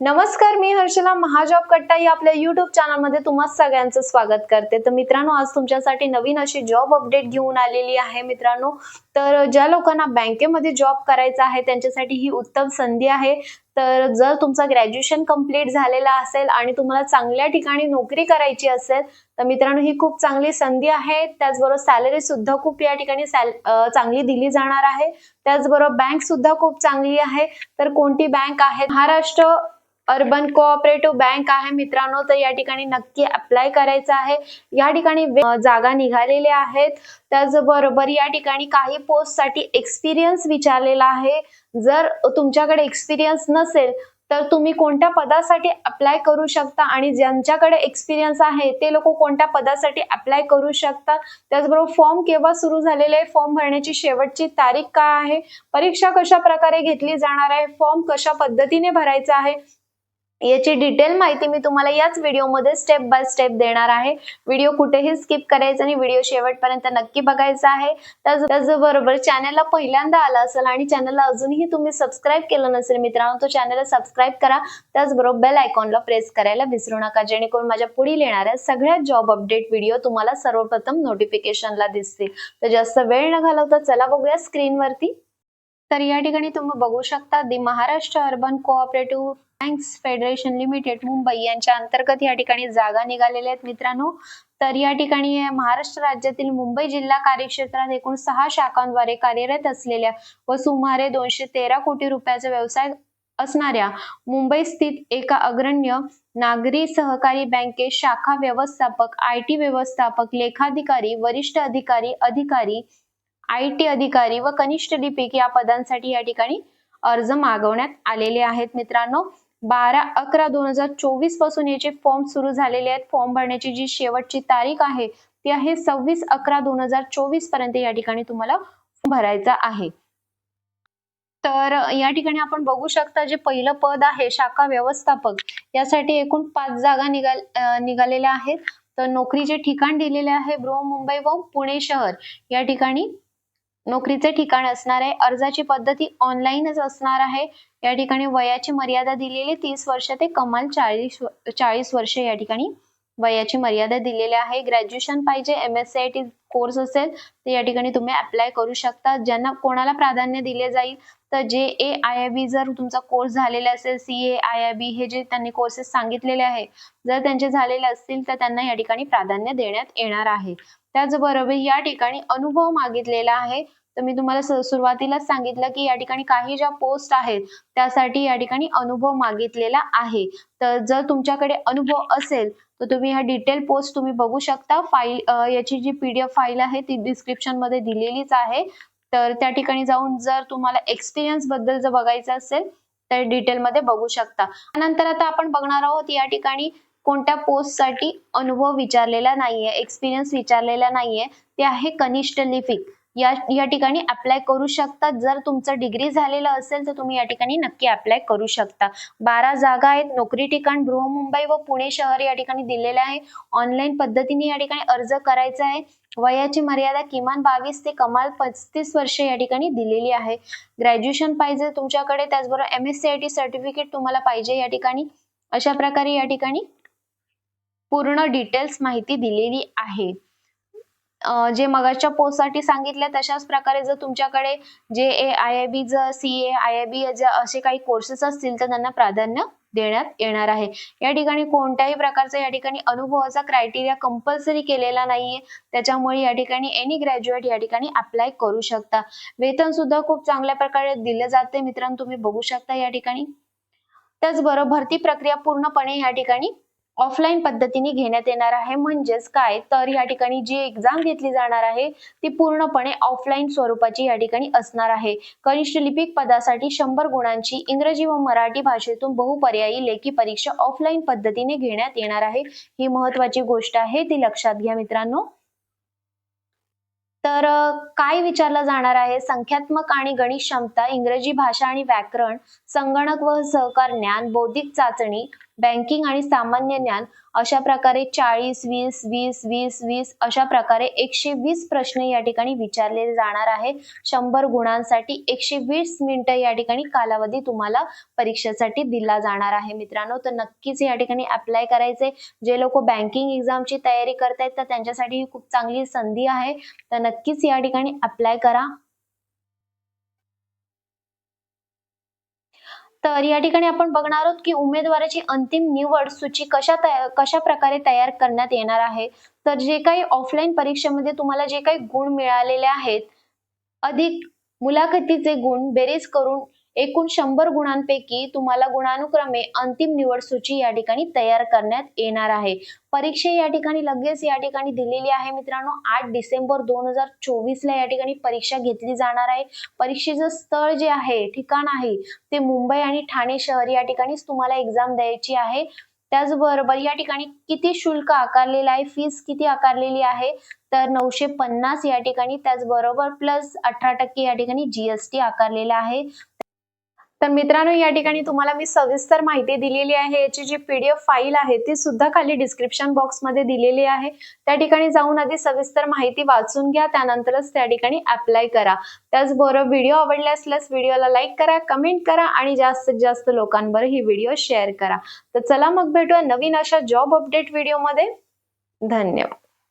नमस्कार मी हर्षला महाजॉब कट्टा या आपल्या युट्यूब चॅनलमध्ये तुम्हा सगळ्यांचं स्वागत करते. तर मित्रांनो आज तुमच्यासाठी नवीन अशी जॉब अपडेट घेऊन आलेली आहे मित्रांनो. तर ज्या लोकांना बँकेमध्ये जॉब करायचा आहे त्यांच्यासाठी ही उत्तम संधी आहे. तर जर तुमचं ग्रॅज्युएशन कंप्लीट झालेलं असेल आणि तुम्हाला चांगल्या ठिकाणी नोकरी करायची असेल तर मित्रांनो ही खूप चांगली संधी आहे. त्याचबरोबर सॅलरी सुद्धा खूप या ठिकाणी सॅल चांगली दिली जाणार आहे. त्याचबरोबर बँक सुद्धा खूप चांगली आहे. तर कोणती बँक आहे महाराष्ट्र अर्बन कोऑपरेटिव्ह बँक आहे मित्रांनो तर या ठिकाणी नक्की अप्लाय करायचं आहे. या ठिकाणी जागा निघालेल्या आहेत. त्याचबरोबर या ठिकाणी काही पोस्टसाठी एक्सपिरियन्स विचारलेला आहे. जर तुमच्याकडे एक्सपिरियन्स नसेल तर तुम्ही कोणत्या पदासाठी अप्लाय करू शकता आणि ज्यांच्याकडे एक्सपिरियन्स आहे ते लोक कोणत्या पदासाठी अप्लाय करू शकतात? त्याचबरोबर फॉर्म केव्हा सुरू झालेले आहे? फॉर्म भरण्याची शेवटची तारीख काय आहे? परीक्षा कशा प्रकारे घेतली जाणार आहे? फॉर्म कशा पद्धतीने भरायचा आहे? याची डिटेल माहिती मी तुम्हाला याच व्हिडिओमध्ये स्टेप बाय स्टेप देणार आहे. व्हिडिओ कुठेही स्किप करायचा आणि व्हिडिओ शेवटपर्यंत नक्की बघायचा आहे. त्याचबरोबर चॅनलला पहिल्यांदा आला असेल आणि चॅनलला अजूनही तुम्ही सबस्क्राईब केलं नसेल मित्रांनो तो चॅनलला सबस्क्राईब करा. त्याचबरोबर बेल आयकॉनला प्रेस करायला विसरू नका जेणेकरून माझ्या पुढील येणाऱ्या सगळ्या जॉब अपडेट व्हिडिओ तुम्हाला सर्वप्रथम नोटिफिकेशनला दिसतील. तर जास्त वेळ न घालवता चला बघूया स्क्रीनवरती. तर या ठिकाणी तुम्ही बघू शकता the Maharashtra urban cooperative banks federation limited Mumbai यांच्या अंतर्गत या ठिकाणी जागा निघालेल्या आहेत. मित्रांनो तर या ठिकाणी महाराष्ट्र राज्यातील मुंबई जिल्हा कार्यक्षेत्रात एकूण सहा शाखांद्वारे कार्यरत असलेल्या व सुमारे दोनशे तेरा कोटी रुपयाचा व्यवसाय असणाऱ्या मुंबई स्थित एका अग्रण्य नागरी सहकारी बँकेत शाखा व्यवस्थापक आय टी व्यवस्थापक लेखाधिकारी वरिष्ठ अधिकारी अधिकारी आय टी अधिकारी व कनिष्ठ लिपिक या पदांसाठी या ठिकाणी अर्ज मागवण्यात आलेले आहेत. मित्रांनो बारा अकरा दोन हजार चोवीसपासून याचे फॉर्म सुरू झालेले आहेत. फॉर्म भरण्याची जी शेवटची तारीख आहे ती आहे सव्वीस अकरा दोन हजार चोवीसपर्यंत या ठिकाणी तुम्हाला भरायचा आहे. तर या ठिकाणी आपण बघू शकता जे पहिलं पद आहे शाखा व्यवस्थापक यासाठी एकूण पाच जागा निघाल निघालेल्या आहेत. तर नोकरीचे ठिकाण दिलेले आहे बृहमुंबई व पुणे शहर. या ठिकाणी नोकरीचे ठिकाण असणार आहे. अर्जाची पद्धती ऑनलाईनच असणार आहे. या ठिकाणी वयाची मर्यादा दिलेली तीस वर्ष ते कमाल चाळीस चाळीस वर्ष या ठिकाणी वयाची मर्यादा दिलेली आहे. ग्रॅज्युएशन पाहिजे M S C I T course असेल तर या ठिकाणी तुम्ही अप्लाय करू शकता. ज्यांना कोणाला प्राधान्य दिले जाईल तर जे ए आय आय बी जर तुमचा कोर्स झालेला असेल C A I I B हे जे त्यांनी कोर्सेस सांगितलेले आहे जर त्यांचे झालेले असतील तर त्यांना या ठिकाणी प्राधान्य देण्यात येणार आहे. त्याचबरोबर या ठिकाणी अनुभव मागितलेला आहे. तर मी तुम्हाला सुरुवातीलाच सांगितलं की या ठिकाणी काही ज्या पोस्ट आहेत त्यासाठी या ठिकाणी अनुभव मागितलेला आहे. तर जर तुमच्याकडे अनुभव असेल तर तुम्ही ह्या डिटेल पोस्ट तुम्ही बघू शकता. फाईल याची जी पीडीएफ फाईल आहे ती डिस्क्रिप्शनमध्ये दिलेलीच आहे. तर त्या ठिकाणी जाऊन जर तुम्हाला एक्सपिरियन्सबद्दल जर बघायचं असेल तर डिटेल मध्ये बघू शकता. नंतर आता आपण बघणार आहोत या ठिकाणी कोणत्या पोस्टसाठी अनुभव विचारलेला नाहीये एक्सपिरियन्स विचारलेला नाहीये. ते आहे कनिष्ठ लिपिक. या या ठिकाणी अप्लाय करू शकता. जर तुमचं डिग्री झालेलं असेल तर तुम्ही या ठिकाणी नक्की अप्लाय करू शकता. बारा जागा आहेत. नोकरी ठिकाण बृहमुंबई व पुणे शहर या ठिकाणी दिलेले आहे. ऑनलाईन पद्धतीने या ठिकाणी अर्ज करायचा आहे. वयाची मर्यादा किमान बावीस ते कमाल पस्तीस वर्ष या ठिकाणी दिलेली आहे. ग्रॅज्युएशन पाहिजे तुमच्याकडे. त्याचबरोबर M S C I T certificate तुम्हाला पाहिजे या ठिकाणी. अशा प्रकारे या ठिकाणी पूर्ण डिटेल्स माहिती दिलेली आहे. जे मगाच्या पोस्टसाठी सांगितले तशाच प्रकारे जर तुमच्याकडे जे ए आय आय बी जर C A I I B असे काही कोर्सेस असतील तर त्यांना प्राधान्य देण्यात येणार आहे. या ठिकाणी कोणत्याही प्रकारचा या ठिकाणी अनुभवाचा क्रायटेरिया कंपल्सरी केलेला नाहीये. त्याच्यामुळे या ठिकाणी एनी ग्रॅज्युएट या ठिकाणी अप्लाय करू शकता. वेतन सुद्धा खूप चांगल्या प्रकारे दिलं जाते मित्रांनो तुम्ही बघू शकता या ठिकाणी. त्याचबरोबर भरती प्रक्रिया पूर्णपणे या ठिकाणी ऑफलाईन पद्धतीने घेण्यात येणार आहे. म्हणजेच काय? तर या ठिकाणी जी एक्झाम घेतली जाणार आहे ती पूर्णपणे ऑफलाईन स्वरूपाची या ठिकाणी असणार आहे. कनिष्ठ लिपिक पदासाठी शंभर गुणांची इंग्रजी व मराठी भाषेतून बहुपर्यायी लेखी परीक्षा ऑफलाईन पद्धतीने घेण्यात येणार आहे. ही महत्वाची गोष्ट आहे ती लक्षात घ्या मित्रांनो. तर काय विचारलं जाणार आहे? संख्यात्मक आणि गणित क्षमता इंग्रजी भाषा आणि व्याकरण संगणक व सहकार ज्ञान बौद्धिक चाचणी बँकिंग आणि सामान्य ज्ञान अशा प्रकारे चाळीस वीस वीस वीस वीस अशा प्रकारे एकशे वीस प्रश्न या ठिकाणी विचारले जाणार आहे. शंभर गुणांसाठी एकशे वीस मिनिटं या ठिकाणी कालावधी तुम्हाला परीक्षेसाठी दिला जाणार आहे. मित्रांनो तर नक्कीच या ठिकाणी अप्लाय करायचे. जे लोक बँकिंग एक्झामची तयारी करतायत तर त्यांच्यासाठी ही खूप चांगली संधी आहे. तर नक्कीच या ठिकाणी अप्लाय करा. तर या ठिकाणी आपण बघणार आहोत की उमेदवाराची अंतिम निवड सूची कशा तया- कशा प्रकारे तयार करण्यात येणार आहे. तर जे काही ऑफलाईन परीक्षेमध्ये तुम्हाला जे काही गुण मिळालेले आहेत अधिक मुलाखतीचे गुण बेरीज करून एकूण शंभर गुणांपैकी तुम्हाला गुणानुक्रमे अंतिम निवड सूची या ठिकाणी तयार करण्यात येणार आहे. परीक्षा या ठिकाणी लगेच या ठिकाणी दिलेली आहे मित्रांनो. आठ डिसेंबर दोन हजार चोवीस ला या ठिकाणी परीक्षा घेतली जाणार आहे. परीक्षेचं स्थळ जे आहे ठिकाण आहे ते मुंबई आणि ठाणे शहर या ठिकाणीच तुम्हाला एक्झाम द्यायची आहे. त्याचबरोबर या ठिकाणी किती शुल्क आकारलेलं आहे फीस किती आकारलेली आहे तर नऊशे पन्नास या ठिकाणी त्याचबरोबर प्लस अठरा टक्के या ठिकाणी जीएसटी आकारलेला आहे. तर मित्रांनो या ठिकाणी तुम्हाला मी सविस्तर माहिती दिलेली आहे. याची जी पीडीएफ फाईल आहे ती सुद्धा खाली डिस्क्रिप्शन बॉक्समध्ये दिलेली आहे. त्या ठिकाणी जाऊन आधी सविस्तर माहिती वाचून घ्या त्यानंतरच त्या ठिकाणी अप्लाय करा. त्याचबरोबर व्हिडिओ आवडले असल्यास व्हिडिओला लाईक करा कमेंट करा आणि जास्तीत जास्त लोकांवर ही व्हिडिओ शेअर करा. तर चला मग भेटूया नवीन अशा जॉब अपडेट व्हिडिओमध्ये धन्यवाद.